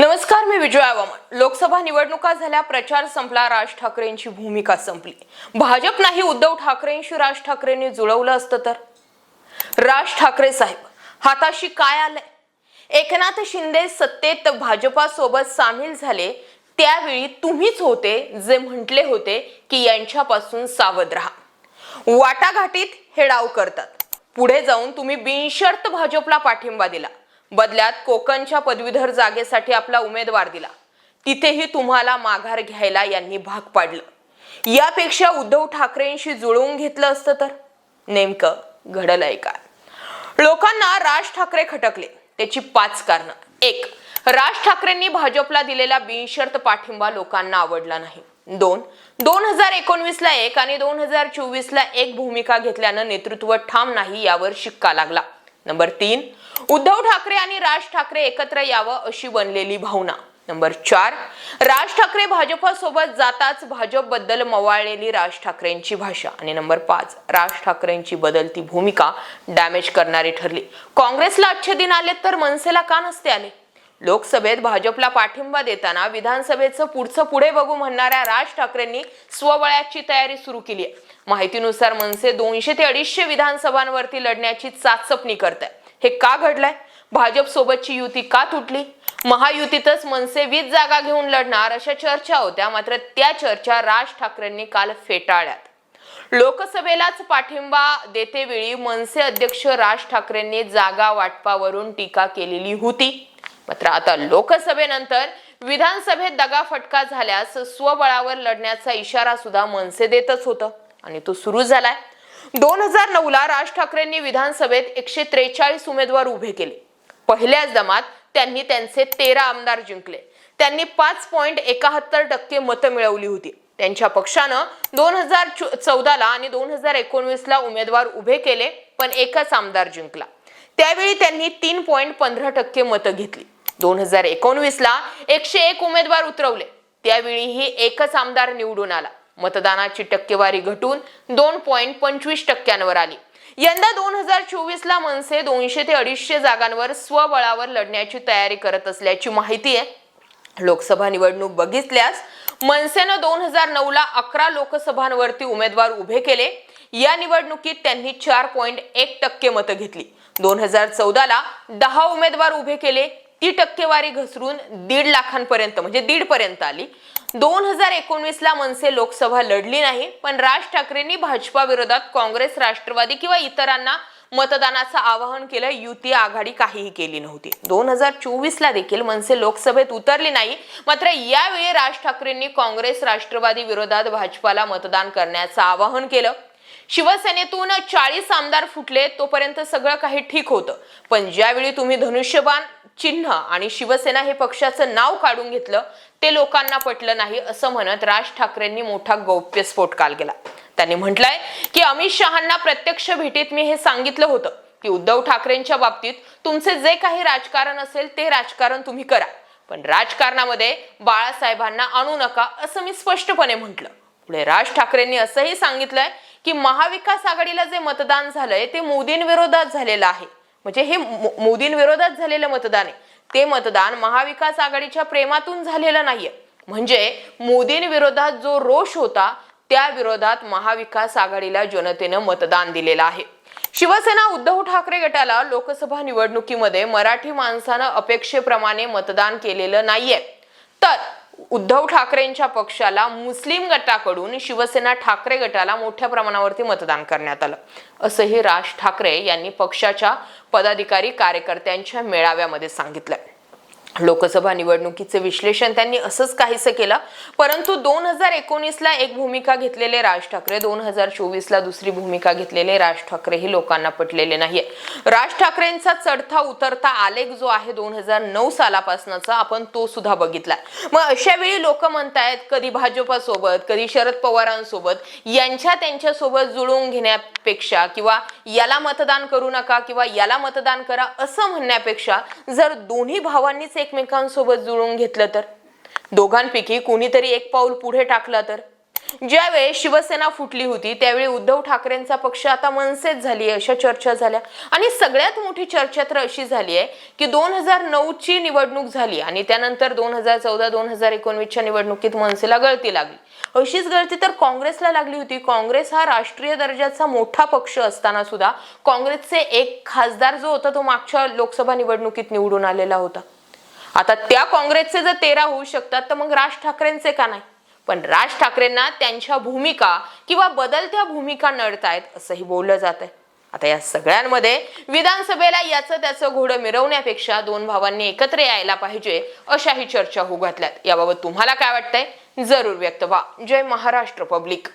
नमस्कार मी विजय आवामन लोकसभा निवडणुका झाल्या प्रचार संपला राज ठाकरेंची भूमिका संपली. भाजप नाही उद्धव ठाकरेंशी राज ठाकरेंनी जुळवलं असतं तर? राज ठाकरे साहेब हाताशी काय आलंय? एकनाथ शिंदे सत्तेत भाजपासोबत सामील झाले त्यावेळी तुम्हीच होते जे म्हटले होते की यांच्यापासून सावध राहा. वाटाघाटीत हे डाव करतात. पुढे जाऊन तुम्ही बिनशर्त भाजपला पाठिंबा दिला. बदल्यात कोकणच्या पदवीधर जागेसाठी आपला उमेदवार दिला. तिथेही तुम्हाला माघार घ्यायला यांनी भाग पाडलं. यापेक्षा उद्धव ठाकरेंशी जुळवून घेतलं असतं तर? नेमकं घडलंय काय? लोकांना राज ठाकरे खटकले. त्याची पाच कारणं. एक राज ठाकरेंनी भाजपला दिलेला बिनशर्त पाठिंबा लोकांना आवडला नाही. दोन दोन हजार एकोणवीसला एक आणि दोन हजार चोवीस ला एक भूमिका घेतल्यानं नेतृत्व ठाम नाही यावर शिक्का लागला. नंबर तीन उद्धव ठाकरे आणि राज ठाकरे एकत्र यावं अशी बनलेली भावना. नंबर चार राज ठाकरे भाजपसोबत जाताच भाजपबद्दल मवाळलेली राज ठाकरेंची भाषा. आणि नंबर पाच राज ठाकरेंची बदलती भूमिका डॅमेज करणारी ठरली. काँग्रेसला अच्छे दिन आले तर मनसेला का नसते आले? लोकसभेत भाजपला पाठिंबा देताना विधानसभेचं पुढचं पुढे बघू म्हणणाऱ्या राज ठाकरेंनी स्वबळाची तयारी सुरू केली आहे. माहितीनुसार मनसे दोनशे ते अडीचशे विधानसभांवरती लढण्याची चाचपणी करत आहे हे का घडलंय? भाजप सोबतची युती का तुटली? महायुतीतच मनसे वीस जागा घेऊन लढणार अशा चर्चा होत्या मात्र त्या चर्चा राज ठाकरेंनी काल फेटाळल्यात. लोकसभेलाच पाठिंबा देतेवेळी मनसे अध्यक्ष राज ठाकरेंनी जागा वाटपावरून टीका केलेली होती. मात्र आता लोकसभेनंतर विधानसभेत दगाफटका झाल्यास स्वबळावर लढण्याचा इशारा सुद्धा मनसे देतच होतं. आणि तो सुरू झालाय. दोन हजार नऊ ला राज ठाकरेंनी विधानसभेत एकशे त्रेचाळीस उमेदवार उभे केले. पहिल्याच दमात त्यांनी त्यांचे तेरा आमदार जिंकले. त्यांनी पाच पॉईंट एकाहत्तर टक्के मतं मिळवली होती. त्यांच्या पक्षानं दोन हजार चौदाला आणि दोन हजार एकोणवीस ला उमेदवार उभे केले पण एकच आमदार जिंकला. त्यावेळी त्यांनी तीन पॉईंट पंधरा टक्के मतं घेतली. दोन हजार एकोणवीसला एकशे एक उमेदवार उतरवले. त्यावेळीही एकच आमदार निवडून आला. मतदानाची टक्केवारी घटून दोन पॉईंट पंचवीस टक्क्यांवर आली. यंदा दोन हजार चोवीस ला मनसे दोनशे ते अडीचशे जागांवर स्वबळावर लढण्याची तयारी करत असल्याची माहिती आहे. लोकसभा निवडणूक बघितल्यास मनसेनं दोन हजार नऊ ला अकरा लोकसभांवरती उमेदवार उभे केले. या निवडणुकीत त्यांनी चार पॉईंट एक टक्के मतं घेतली. दोन हजार चौदाला दहा उमेदवार उभे केले. ती टक्केवारी घसरून दीड लाखांपर्यंत म्हणजे दीड पर्यंत आली. दोन हजार एकोणवीसला मनसे लोकसभा लढली नाही पण राज ठाकरेंनी भाजपा विरोधात काँग्रेस राष्ट्रवादी किंवा इतरांना मतदानाचं आवाहन केलं. युती आघाडी काहीही केली नव्हती. दोन हजार चोवीसला देखील मनसे लोकसभेत उतरली नाही. मात्र यावेळी राज ठाकरेंनी काँग्रेस राष्ट्रवादी विरोधात भाजपाला मतदान करण्याचं आवाहन केलं. शिवसेनेतून चाळीस आमदार फुटले तोपर्यंत सगळं काही ठीक होतं. पण ज्यावेळी तुम्ही धनुष्यबाण चिन्ह आणि शिवसेना हे पक्षाचं नाव काढून घेतलं ते लोकांना पटलं नाही असं म्हणत राज ठाकरेंनी मोठा गौप्यस्फोट काल केला. त्यांनी म्हटलंय की अमित शहांना प्रत्यक्ष भेटीत मी हे सांगितलं होतं की उद्धव ठाकरेंच्या बाबतीत तुमचे जे काही राजकारण असेल ते राजकारण तुम्ही करा. पण राजकारणामध्ये बाळासाहेबांना आणू नका असं मी स्पष्टपणे म्हटलं. पुढे राज ठाकरेंनी असंही सांगितलंय की महाविकास आघाडीला जे मतदान झालंय ते मोदींविरोधात झालेलं आहे. म्हणजे हे मोदींविरोधात झालेलं मतदान आहे. ते मतदान महाविकास आघाडीच्या प्रेमातून झालेलं नाहीये. म्हणजे मोदींविरोधात जो रोष होता त्या विरोधात महाविकास आघाडीला जनतेनं मतदान दिलेलं आहे. शिवसेना उद्धव ठाकरे गटाला लोकसभा निवडणुकीमध्ये मराठी माणसानं अपेक्षेप्रमाणे मतदान केलेलं नाहीये. तर उद्धव ठाकरेंच्या पक्षाला मुस्लिम गटाकडून शिवसेना ठाकरे गटाला मोठ्या प्रमाणावरती मतदान करण्यात आलं. असंही राज ठाकरे यांनी पक्षाच्या पदाधिकारी कार्यकर्त्यांच्या मेळाव्यामध्ये सांगितलं लोकसभा निवडणुकीचे विश्लेषण त्यांनी असंच काहीसं केलं. परंतु दोन हजार एकोणीसला एक भूमिका घेतलेले राज ठाकरे दोन हजार चोवीसला दुसरी भूमिका घेतलेले राज ठाकरे हे लोकांना पटलेले नाहीये. राज ठाकरेंचा चढता उतरता आलेख जो आहे दोन हजार नऊ सालापासूनचा आपण तो सुद्धा बघितला मग अशा वेळी लोक म्हणतायत कधी भाजपासोबत कधी शरद पवारांसोबत यांच्या त्यांच्यासोबत जुळवून घेण्यापेक्षा किंवा याला मतदान करू नका किंवा याला मतदान करा असं म्हणण्यापेक्षा जर दोन्ही भावांनीच एक एकमेकांसोबत जुळून घेतलं तर? दोघांपैकी कोणीतरी एक पाऊल पुढे टाकलं तर? ज्यावेळी शिवसेना फुटली होती त्यावेळी उद्धव ठाकरेंचा पक्ष आता मनसेच झाली अशा चर्चा झाल्या. आणि सगळ्यात मोठी चर्चा तर अशी झाली आहे की दोन हजार नऊ ची निवडणूक झाली आणि त्यानंतर दोन हजार चौदा दोन हजार एकोणवीसच्या निवडणुकीत मनसेला गळती लागली. अशीच गळती तर काँग्रेसला लागली होती. काँग्रेस हा राष्ट्रीय दर्जाचा मोठा पक्ष असताना सुद्धा काँग्रेसचे एक खासदार जो होता तो मागच्या लोकसभा निवडणुकीत निवडून आलेला होता. आता त्या काँग्रेसचे जर तेरा होऊ शकतात तर मग राज ठाकरेंचे का नाही? पण राज ठाकरेंना त्यांच्या भूमिका किंवा बदलत्या भूमिका नडतायत असंही बोललं जात आहे आता या सगळ्यांमध्ये विधानसभेला याचं त्याचं घोडं मिरवण्यापेक्षा दोन भावांनी एकत्र यायला पाहिजे अशाही चर्चा होऊ घातल्यात. याबाबत तुम्हाला काय वाटतंय? जरूर व्यक्त व्हा. जय महाराष्ट्र पब्लिक.